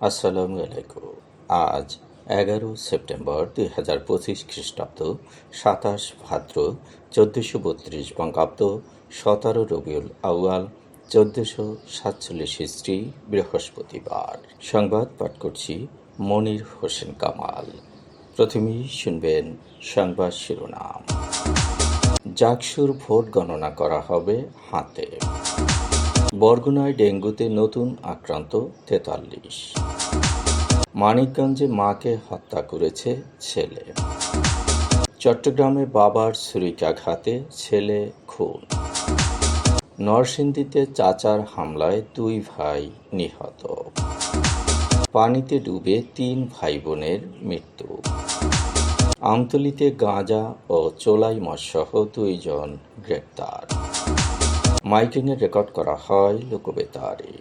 আসসালামু আলাইকুম আজ এগারো সেপ্টেম্বর দুই হাজার পঁচিশ খ্রিস্টাব্দ, সাতাশ ভাদ্র, চোদ্দোশো বত্রিশ বঙ্গাব্দ, সতেরো রবিউল আউয়াল, চোদ্দোশো সাতচল্লিশ হিস্ট্রি বৃহস্পতিবার। সংবাদ পাঠ করছি মনির হোসেন কামাল। প্রথমেই শুনবেন সংবাদ শিরোনাম। জাকসুর ভোট গণনা করা হবে হাতে। বরগুনায় ডেঙ্গুতে নতুন আক্রান্ত তেতাল্লিশ। মানিকগঞ্জে মাকে হত্যা করেছে ছেলে। চট্টগ্রামে বাবার ছুরিকাঘাতে ছেলে খুন। নরসিংদীতে চাচার হামলায় দুই ভাই নিহত। পানিতে ডুবে তিন ভাই বোনের মৃত্যু। আমতলিতে গাঁজা ও চোলাই মৎসহ দুইজন গ্রেপ্তার। মাইকিংয়ে রেকর্ড করা হয় লোকবেতারে।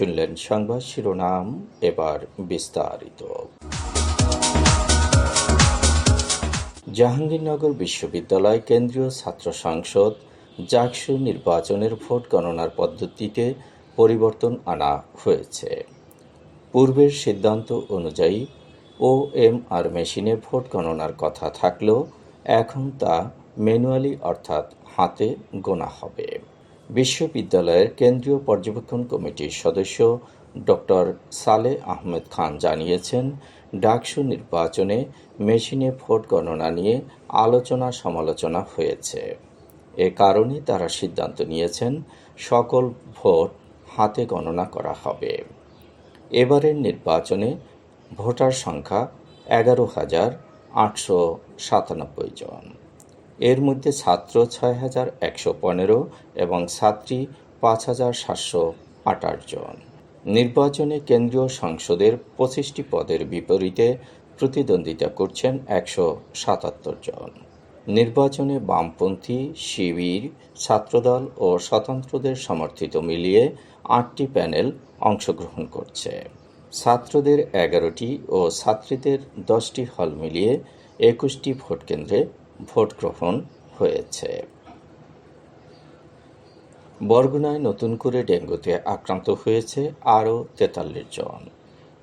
শুনলেন সংবাদ শিরোনাম এবার বিস্তারিত। জাহাঙ্গীরনগর বিশ্ববিদ্যালয় কেন্দ্রীয় ছাত্র সংসদ জাকসু নির্বাচনের ভোট গণনার পদ্ধতিতে পরিবর্তন আনা হয়েছে। পূর্বের সিদ্ধান্ত অনুযায়ী ও এম আর মেশিনে ভোট গণনার কথা থাকলেও এখন তা ম্যানুয়ালি অর্থাৎ হাতে গোনা হবে। বিশ্ববিদ্যালয়ের কেন্দ্রীয় পর্যবেক্ষণ কমিটির সদস্য ডক্টর সালে আহমেদ খান জানিয়েছেন, ডাকসু নির্বাচনে মেশিনে ভোট গণনা নিয়ে আলোচনা সমালোচনা হয়েছে। এ কারণে তারা সিদ্ধান্ত নিয়েছেন, সকল ভোট হাতে গণনা করা হবে। এবারের নির্বাচনে ভোটার সংখ্যা এগারো হাজার আটশো সাতানব্বই জন। এর মধ্যে ছাত্র ছয় হাজার একশো পনেরো এবং ছাত্রী পাঁচ হাজার সাতশো আঠাশ জন। নির্বাচনে কেন্দ্রীয় সংসদের পঁচিশটি পদের বিপরীতে প্রতিদ্বন্দ্বিতা করছেন একশো সাতাত্তর জন। নির্বাচনে বামপন্থী, শিবির, ছাত্রদল ও স্বতন্ত্রদের সমর্থিত মিলিয়ে আটটি প্যানেল অংশগ্রহণ করছে। ছাত্রদের এগারোটি ও ছাত্রীদের দশটি হল মিলিয়ে একুশটি ভোট কেন্দ্রে ভোট গ্রহণ হয়েছে। বরগুনায় নতুন করে ডেঙ্গুতে আক্রান্ত হয়েছে আরও তেতাল্লিশ জন।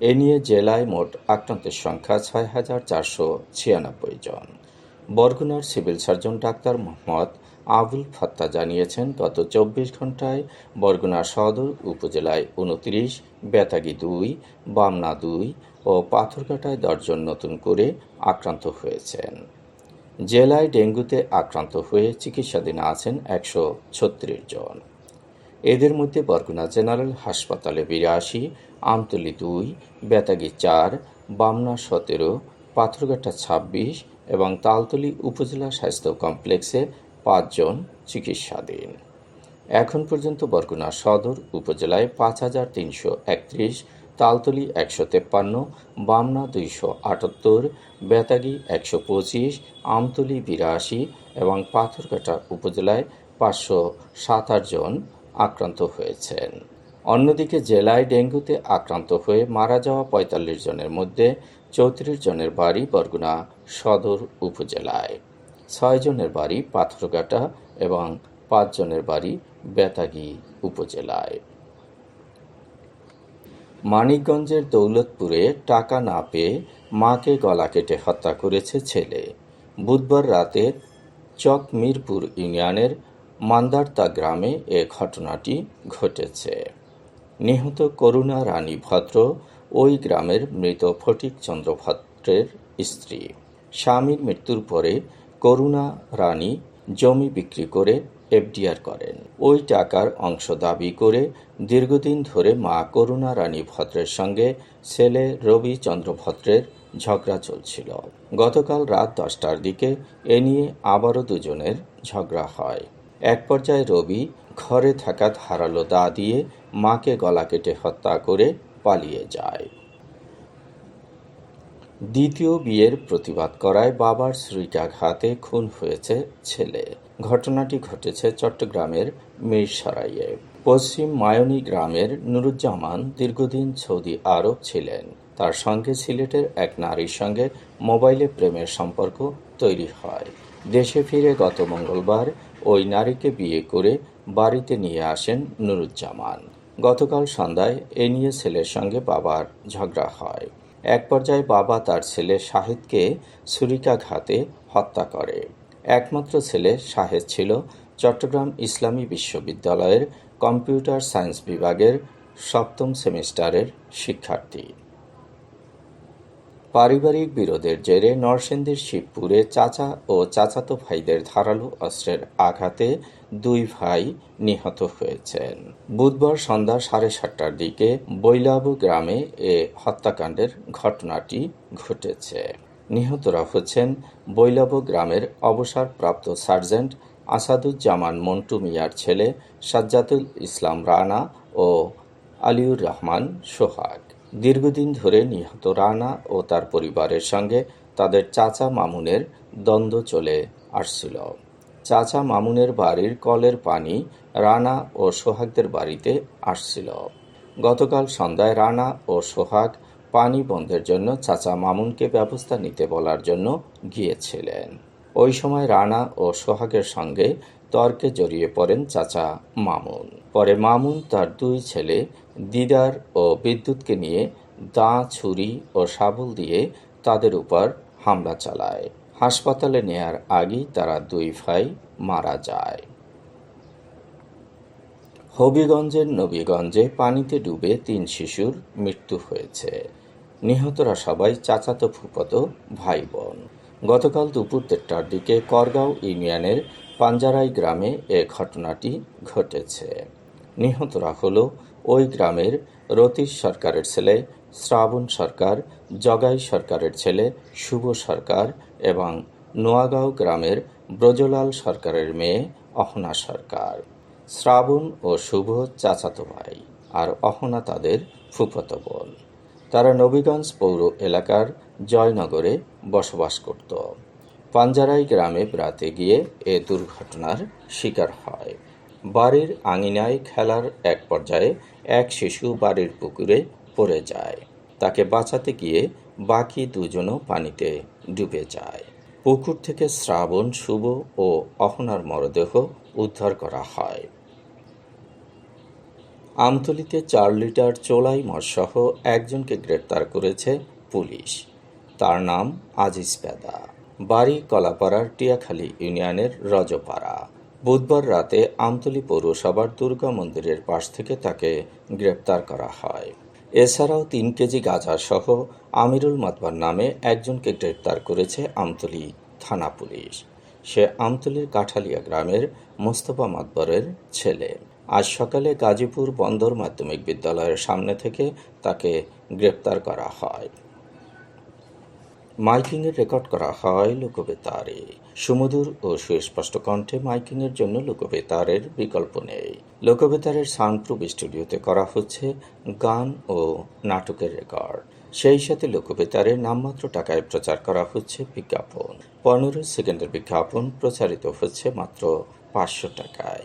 এ নিয়ে জেলায় মোট আক্রান্তের সংখ্যা ছয় হাজার চারশো ছিয়ানব্বই জন। বরগুনার সিভিল সার্জন ডাক্তার মোহাম্মদ আবুল ফাত্তা জানিয়েছেন, গত চব্বিশ ঘন্টায় বরগুনা সদর উপজেলায় উনত্রিশ, বেতাগি দুই, বামনা দুই ও পাথরঘাটায় দশজন নতুন করে আক্রান্ত হয়েছেন। জেলায় ডেঙ্গুতে আক্রান্ত হয়ে চিকিৎসাধীন আছেন একশো ছত্রিশ জন। এদের মধ্যে বরগুনা জেনারেল হাসপাতালে বিরাশি, আমতলি দুই, বেতাগি চার, বামনা সতেরো, পাথরঘাটা ছাব্বিশ এবং তালতলি উপজেলা স্বাস্থ্য কমপ্লেক্সে পাঁচজন চিকিৎসাধীন। এখন পর্যন্ত বরগুনা সদর উপজেলায় পাঁচ হাজার তিনশো একত্রিশ তালতলি একশো তেপ্পান্ন, বামনা দুইশো আটাত্তর, বেতাগি একশো পঁচিশ, আমতলি বিরাশি এবং পাথরঘাটা উপজেলায় পাঁচশো সাতাশ জন আক্রান্ত হয়েছেন। অন্যদিকে জেলায় ডেঙ্গুতে আক্রান্ত হয়ে মারা যাওয়া পঁয়তাল্লিশ জনের মধ্যে চৌত্রিশ জনের বাড়ি বরগুনা সদর উপজেলায়, ছয় জনের বাড়ি পাথরঘাটা এবং পাঁচজনের বাড়ি বেতাগি উপজেলায়। মানিকগঞ্জের দৌলতপুরে টাকা না পেয়ে মাকে গলা কেটে হত্যা করেছে ছেলে। বুধবার রাতে চক মিরপুর ইউনিয়নের মান্দারতা গ্রামে এ ঘটনাটি ঘটেছে। নিহত করুণা রানী ভদ্র ওই গ্রামের মৃত ফটিক চন্দ্র ভদ্রের স্ত্রী। স্বামীর মৃত্যুর পরে করুণা রানী জমি বিক্রি করে এফডিআর করেন। ওই টাকার অংশ দাবি করে দীর্ঘদিন ধরে মা করুণা রানী ভদ্রের সঙ্গে ছেলে রবি চন্দ্র ভদ্রের ঝগড়া চলছিল। গতকাল রাত দশটার দিকে এ নিয়ে আবারও দুজনের ঝগড়া হয়। এক পর্যায়ে রবি ঘরে থাকা ধারালো দা দিয়ে মাকে গলা কেটে হত্যা করে পালিয়ে যায়। দ্বিতীয় বিয়ের প্রতিবাদ করায় বাবার ছুরিকাঘাতে খুন হয়েছে ছেলে। ঘটনাটি ঘটেছে চট্টগ্রামের মিরসরাইয়ে। পশ্চিম মায়নী গ্রামের নুরুজ্জামান দীর্ঘদিন সৌদি আরব ছিলেন। তার সঙ্গে সিলেটের এক নারীর সঙ্গে মোবাইলে প্রেমের সম্পর্ক তৈরি হয়। দেশে ফিরে গত মঙ্গলবার ওই নারীকে বিয়ে করে বাড়িতে নিয়ে আসেন নুরুজ্জামান। গতকাল সন্ধ্যায় এ নিয়ে ছেলের সঙ্গে বাবার ঝগড়া হয়। এক পর্যায়ে বাবা তার ছেলে শাহিদকে ছুরিকাঘাতে হত্যা করে। একমাত্র ছেলে শাহেদ ছিল চট্টগ্রাম ইসলামী বিশ্ববিদ্যালয়ের কম্পিউটার সায়েন্স বিভাগের সপ্তম সেমিস্টারের শিক্ষার্থী। পারিবারিক বিরোধের জেরে নরসিংদীর শিবপুরে চাচা ও চাচাতো ভাইদের ধারালো অস্ত্রের আঘাতে দুই ভাই নিহত হয়েছেন। বুধবার সন্ধ্যা সাড়ে সাতটার দিকে বৈলাবু গ্রামে এ হত্যাকাণ্ডের ঘটনাটি ঘটেছে। নিহতরা হচ্ছেন বৈলাবু গ্রামের অবসরপ্রাপ্ত সার্জেন্ট আসাদুজ্জামান মন্টু মিয়ার ছেলে সাজ্জাতুল ইসলাম রানা ও আলিউর রহমান সোহাগ। দীর্ঘদিন ধরে নিহত রানা ও তার পরিবারের সঙ্গে তাদের চাচা মামুনের দ্বন্দ্ব চলে আসছিল। চাচা মামুনের বাড়ির কলের পানি রানা ও সোহাগদের বাড়িতে আসছিল। গতকাল সন্ধ্যায় রানা ও সোহাগ পানি বন্ধের জন্য চাচা মামুনকে ব্যবস্থা নিতে বলার জন্য গিয়েছিলেন। ওই সময় রানা ও সোহাগের সঙ্গে তর্কে জড়িয়ে পড়েন চাচা মামুন। পরে মামুন তার দুই ছেলে, দিদার ও বিদ্যুৎকে নিয়ে দা, ছুরি ও শাবল দিয়ে তাদের উপর হামলা চালায়। হাসপাতালে নেয়ার আগেই তারা দুই ভাই মারা যায়। হবিগঞ্জের নবীগঞ্জে পানিতে ডুবে তিন শিশুর মৃত্যু হয়েছে। নিহতরা সবাই চাচাতো ফুপতো ভাই বোন গতকাল দুপুর দেড়টার দিকে করগাঁও ইউনিয়নের পাঞ্জারাই গ্রামে এ ঘটনাটি ঘটেছে। নিহতরা হল ওই গ্রামের রতীশ সরকারের ছেলে, শ্রাবণ সরকার, জগাই সরকারের ছেলে, শুভ সরকার এবং নোয়াগাঁও গ্রামের ব্রজলাল সরকারের মেয়ে অহনা সরকার। শ্রাবণ ও শুভ চাচাতো ভাই আর অহনা তাদের ফুফতো বোন। তারা নবীগঞ্জ পৌর এলাকার জয়নগরে বসবাস করত। পাঞ্জারাই গ্রামে বেড়াতে গিয়ে এ দুর্ঘটনার শিকার হয়। বাড়ির আঙিনায় খেলার এক পর্যায়ে এক শিশু বাড়ির পুকুরে পড়ে যায়। তাকে বাঁচাতে গিয়ে বাকি দুজনও পানিতে ডুবে যায়। পুকুর থেকে শ্রাবণ, শুভ ও অহনার মরদেহ উদ্ধার করা হয়। আমতলিতে চার লিটার চোলাই মদসহ একজনকে গ্রেপ্তার করেছে পুলিশ। তার নাম আজিজ পেদা বাড়ি কলাপাড়ার টিয়াখালী ইউনিয়নের রজপাড়া। বুধবার রাতে আমতলী পৌরসভার দুর্গা মন্দিরের পাশ থেকে তাকে গ্রেপ্তার করা হয়। এছাড়াও তিন কেজি গাঁজা সহ আমিরুল মাতবার নামে একজনকে গ্রেপ্তার করেছে আমতলী থানা পুলিশ। সে আমতলীর কাঠালিয়া গ্রামের মোস্তফা মাতবরের ছেলে। আজ সকালে গাজীপুর বন্দর মাধ্যমিক বিদ্যালয়ের সামনে থেকে তাকে গ্রেপ্তার করা হয়। মাইকিংয়ের রেকর্ড করা হয় লোকবেতারে। সুমধুর ও সুস্পষ্ট কণ্ঠে মাইকিংয়ের জন্য লোকবেতারের বিকল্প নেই। লোকবেতারের সাউন্ডপ্রুফ স্টুডিওতে করা হচ্ছে গান ও নাটকের রেকর্ড। সেই সাথে লোকবেতারের নামমাত্র টাকায় প্রচার করা হচ্ছে বিজ্ঞাপন। পনেরো সেকেন্ডের বিজ্ঞাপন প্রচারিত হচ্ছে মাত্র পাঁচশো টাকায়।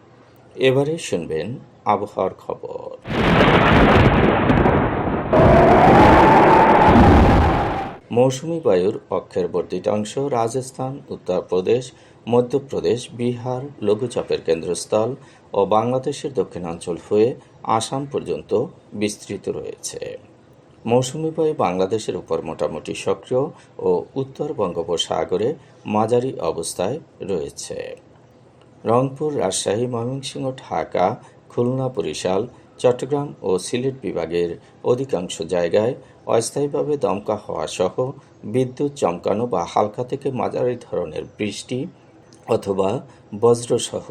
এবারে শুনবেন আবহাওয়ার খবর। মৌসুমি বায়ুর অক্ষের বর্ধিতাংশ রাজস্থান, উত্তরপ্রদেশ, মধ্যপ্রদেশ, বিহার, লঘুচাপের কেন্দ্রস্থল ও বাংলাদেশের দক্ষিণাঞ্চল হয়ে আসাম পর্যন্ত বিস্তৃত রয়েছে। মৌসুমি বায়ু বাংলাদেশের উপর মোটামুটি সক্রিয় ও উত্তর বঙ্গোপসাগরে মাঝারি অবস্থায় রয়েছে। রংপুর, রাজশাহী, ময়মনসিংহ, ঢাকা, খুলনা, বরিশাল, চট্টগ্রাম ও সিলেট বিভাগের অধিকাংশ জায়গায় অস্থায়ীভাবে দমকা হওয়া সহ বিদ্যুৎ চমকানো বা হালকা থেকে মাঝারি ধরনের বৃষ্টি অথবা বজ্রসহ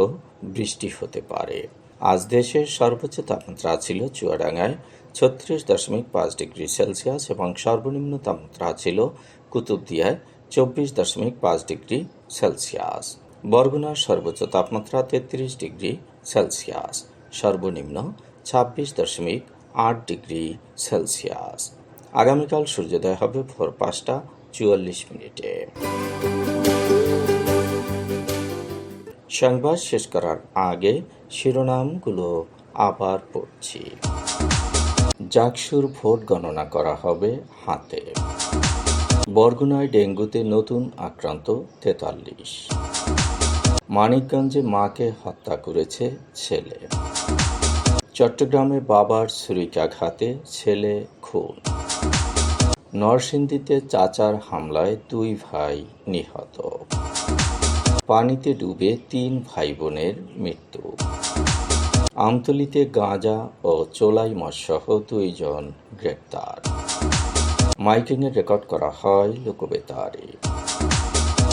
বৃষ্টি হতে পারে। আজ দেশের সর্বোচ্চ তাপমাত্রা ছিল চুয়াডাঙ্গায় ছত্রিশ দশমিক পাঁচ ডিগ্রি সেলসিয়াস এবং সর্বনিম্ন তাপমাত্রা ছিল কুতুবদিয়ায় চব্বিশ দশমিক পাঁচ ডিগ্রি সেলসিয়াস। বরগুনার সর্বোচ্চ তাপমাত্রা তেত্রিশ ডিগ্রি সেলসিয়াস। সর্বনিম্ন ছাব্বিশ দশমিক আট ডিগ্রি সেলসিয়াস। আগামীকাল সূর্যোদয় হবে ভোর পাঁচটা চুয়াল্লিশ মিনিটে। সংবাদ শেষ করার আগে শিরোনামগুলো আবার পড়ছি। জাকসুর ভোট গণনা করা হবে হাতে। বরগুনায় ডেঙ্গুতে নতুন আক্রান্ত তেতাল্লিশ। মানিকগঞ্জে মাকে হত্যা করেছে ছেলে। চট্টগ্রামে বাবার ছুরিকাঘাতে ছেলে খুন। নরসিংদীতে চাচার হামলায় দুই ভাই নিহত। পানিতে ডুবে তিন ভাই বোনের মৃত্যু। আমতলিতে গাঁজা ও চোলাই মৎসহ দুইজন গ্রেপ্তার। মাইকিংয়ে রেকর্ড করা হয় লোকবেতারে।